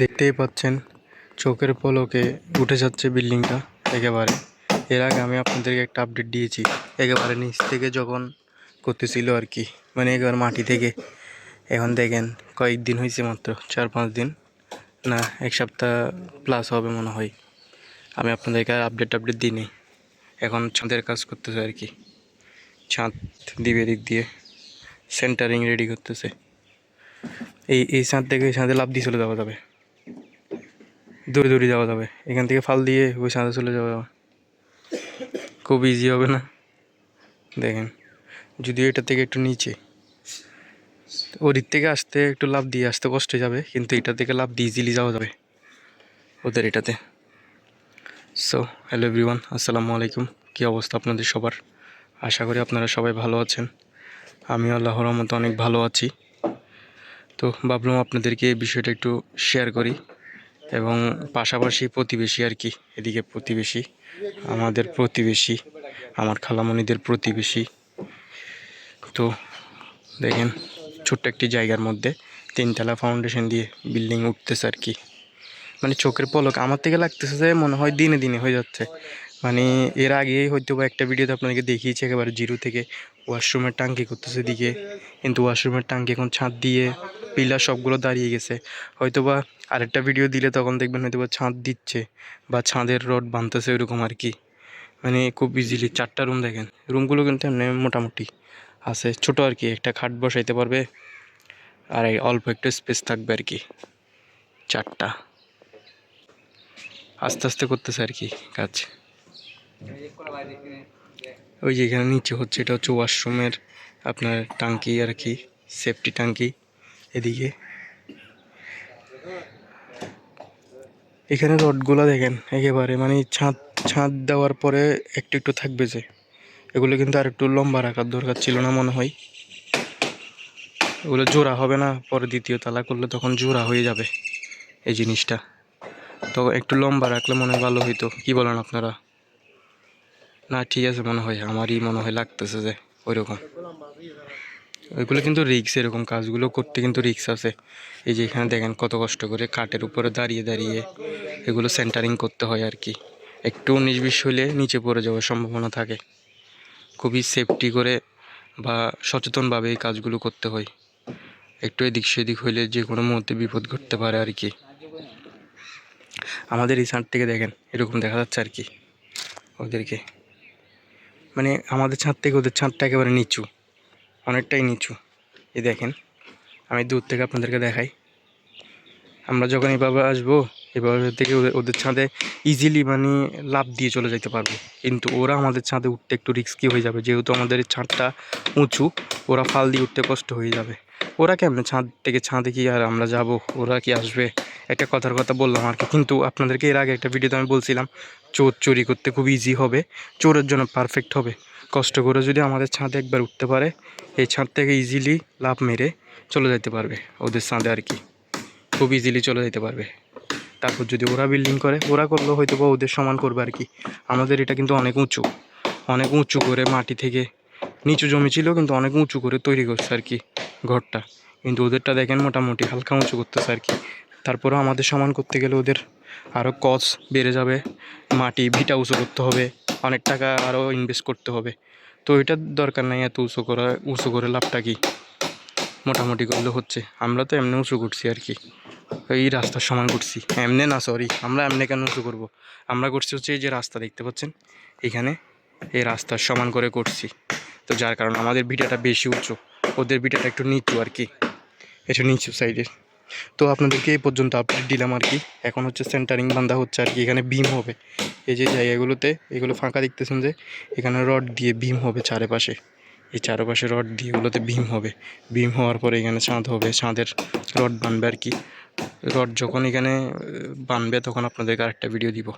দেখতেই পাচ্ছেন, চোখের পলকে উঠে যাচ্ছে বিল্ডিংটা একেবারে। এর আগে আমি আপনাদেরকে একটা আপডেট দিয়েছি, একেবারে নিচ থেকে যখন করতেছিল আর কি মানে একেবারে মাটি থেকে। এখন দেখেন, কয়েকদিন হয়েছে মাত্র চার পাঁচ দিন, না, এক সপ্তাহ প্লাস হবে মনে হয়। আমি আপনাদেরকে আর আপডেট আপডেট দিইনি। এখন ছাদের কাজ করতেছে আর কি। ছাদ দিবে দিক দিয়ে। সেন্টারিং রেডি করতেছে। এই এই ছাদ থেকে এই ছাদে লাভ দিয়ে চলে যাওয়া যাবে। দৌড়ে দৌড়ে যাওয়া যাবে। এখান থেকে ফাল দিয়ে ওই ছাদে চলে যাওয়া যাবে। খুব ইজি হবে না? দেখেন, যদিও এটা থেকে একটু নিচে। ওদিক থেকে আসতে একটু লাভ দিয়ে আসতে কষ্ট যাবে, কিন্তু এটা থেকে লাভ দিয়ে ইজিলি যাওয়া যাবে ওদের এটাতে। সো হ্যালো এভরিওয়ান আসসালামু আলাইকুম। কী অবস্থা আপনাদের সবার? আশা করি আপনারা সবাই ভালো আছেন। আমি আল্লাহর রহমতে অনেক ভালো আছি। তো ভাবলাম আপনাদেরকে এই বিষয়টা একটু শেয়ার করি এবং পাশাপাশি প্রতিবেশী আর কি, এদিকে প্রতিবেশী, আমাদের প্রতিবেশী, আমার খালামণিদের প্রতিবেশী। তো দেখেন, ছোট্ট একটি জায়গার মধ্যে তিনতলা ফাউন্ডেশন দিয়ে বিল্ডিং উঠতেছে আর কি। মানে চোখের পলক আমার থেকে লাগতেছে যে মনে হয় দিনে দিনে হয়ে যাচ্ছে। মানে এর আগেই হয়তো বা একটা ভিডিওতে আপনাদেরকে দেখিয়েছি একেবারে জিরো থেকে ওয়াশরুমের টাঙ্কি করতেছে দিকে। কিন্তু ওয়াশরুমের টাঙ্কি এখন ছাদ দিয়ে পিলার সবগুলো দাঁড়িয়ে গেছে। হয়তো বা আরেকটা ভিডিও দিলে তখন দেখবেন হয়তো বা ছাদ দিচ্ছে বা ছাদের রড বাঁধতেছে ওইরকম আর কি। মানে খুব ইজিলি চারটা রুম দেখেন। রুমগুলো কিন্তু এমনি মোটামুটি আছে। ছোট আর কি, একটা খাট বসাইতে পারবে আর অল্প একটু স্পেস থাকবে আর কি, চারটা। আস্তে আস্তে করতেছে আর কি কাজ। ওই যে এখানে নিচে হচ্ছে, এটা হচ্ছে ওয়াশরুমের আপনার টাঙ্কি আর কি সেফটি টাঙ্কি এদিকে। এখানে রডগুলো দেখেন, একেবারে মানে ছাদ ছাদ দেওয়ার পরে একটু একটু থাকবে যে। এগুলো কিন্তু আর একটু লম্বা রাখার দরকার ছিল না মনে হয়। এগুলো জোড়া হবে না, পরে দ্বিতীয় তালা করলে তখন জোড়া হয়ে যাবে এই জিনিসটা। তো একটু লম্বা রাখলে মনে হয় ভালো হইতো, কি বলেন আপনারা? না, ঠিক আছে মনে হয়, আমারই মনে হয় লাগতেছে যে ওইরকম। ওইগুলো কিন্তু রিক্স এরকম কাজগুলো করতে কিন্তু রিক্স আছে। এই যে এখানে দেখেন কত কষ্ট করে কাঠের উপরে দাঁড়িয়ে দাঁড়িয়ে এগুলো সেন্টারিং করতে হয় আর কি। একটু বিশ হলে নিচে পড়ে যাওয়ার সম্ভাবনা থাকে। খুবই সেফটি করে বা সচেতনভাবে এই কাজগুলো করতে হয়। একটু এদিক সেদিক হইলে যে কোনো মুহূর্তে বিপদ ঘটতে পারে আর কি। আমাদের ছাদ থেকে দেখেন, এরকম দেখা যাচ্ছে আর কি। ওদেরকে মানে আমাদের ছাদ থেকে ওদের ছাদটা একেবারে নিচু। অনেকটাই নিচু। এই দেখেন, আমি দূর থেকে আপনাদেরকে দেখাই। আমরা যখন এভাবে আসব, এভাবে থেকে ওদের ওদের ছাদে ইজিলি মানে লাভ দিয়ে চলে যেতে পারব। কিন্তু ওরা আমাদের ছাদে উঠতে একটু রিস্কি হয়ে যাবে। যেহেতু আমাদের ছাদটা উঁচু, ওরা ফাল দিয়ে উঠতে কষ্ট হয়ে যাবে। ওরা কেমন ছাদ থেকে ছাদে কি আর আমরা যাব? ওরা কি আসবে? একটা কথার কথা বললাম আর কি। কিন্তু আপনাদেরকে এর আগে একটা ভিডিওতে আমি বলছিলাম, চোর চুরি করতে খুব ইজি হবে। চোরের জন্য পারফেক্ট হবে। কষ্ট করে যদি আমাদের ছাদে একবার উঠতে পারে, এই ছাদ থেকে ইজিলি লাভ মেরে চলে যেতে পারবে ওদের ছাদে আর কি। খুব ইজিলি চলে যেতে পারবে। তারপর যদি ওরা বিল্ডিং করে, ওরা করলেও হয়তো বা ওদের সমান করবে আর কি। আমাদের এটা কিন্তু অনেক উঁচু। অনেক উঁচু করে মাটি থেকে, নিচু জমি ছিল কিন্তু অনেক উঁচু করে তৈরি করছে আর কি। ঘরটা। কিন্তু ওদেরটা দেখেন মোটামুটি হালকা উঁচু করতেছে আর কি। তারপরেও আমাদের সমান করতে গেলে ওদের আরও কস বেড়ে যাবে, মাটি, ভিটা উঁচু করতে হবে, অনেক টাকা আরও ইনভেস্ট করতে হবে। তো এটার দরকার নাই এত উঁচু করা, উঁচু করে লাভটা কি? মোটামুটি করলে হচ্ছে। আমরা তো এমনি উঁচু করছি আর কি। এই রাস্তার সমান করছি। এমনি না সরি আমরা এমনি কেন উঁচু করব? আমরা করছি হচ্ছে এই যে রাস্তা দেখতে পাচ্ছেন? এখানে এই রাস্তার সমান করে করছি। তো যার কারণে আমাদের ভিটাটা বেশি উঁচু। ওদের বিটাটা একটু নিচু আর কি। একটু নিচু সাইডের তো আপনাদেরকে এই পর্যন্ত আপডেট দিলাম আর কি। এখন হচ্ছে সেন্টারিং বান্ধা হচ্ছে আর কি। এখানে বিম হবে। এই যে জায়গাগুলোতে, এগুলো ফাঁকা দেখতেছেন যে, এখানে রড দিয়ে বিম হবে চারপাশে। এই চারপাশে রড দিয়ে এগুলোতে বিম হবে। বিম হওয়ার পরে এখানে ছাঁদ হবে। ছাঁদের রড বানবে আর কি। রড যখন এখানে বানবে, তখন আপনাদেরকে আরেকটা ভিডিও দিব,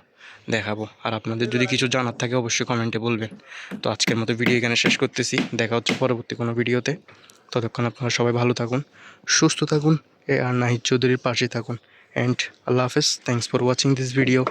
দেখাবো। আর আপনাদের যদি কিছু জানার থাকে, অবশ্যই কমেন্টে বলবেন। তো আজকের মতো ভিডিও এখানে শেষ করতেছি। দেখা হচ্ছে পরবর্তী কোনো ভিডিওতে ততক্ষণ আপনারা সবাই ভালো থাকুন, সুস্থ থাকুন, এ আর নাহিদ চৌধুরীর পাশে থাকুন। অ্যান্ড আল্লাহ হাফেজ thanks for watching this video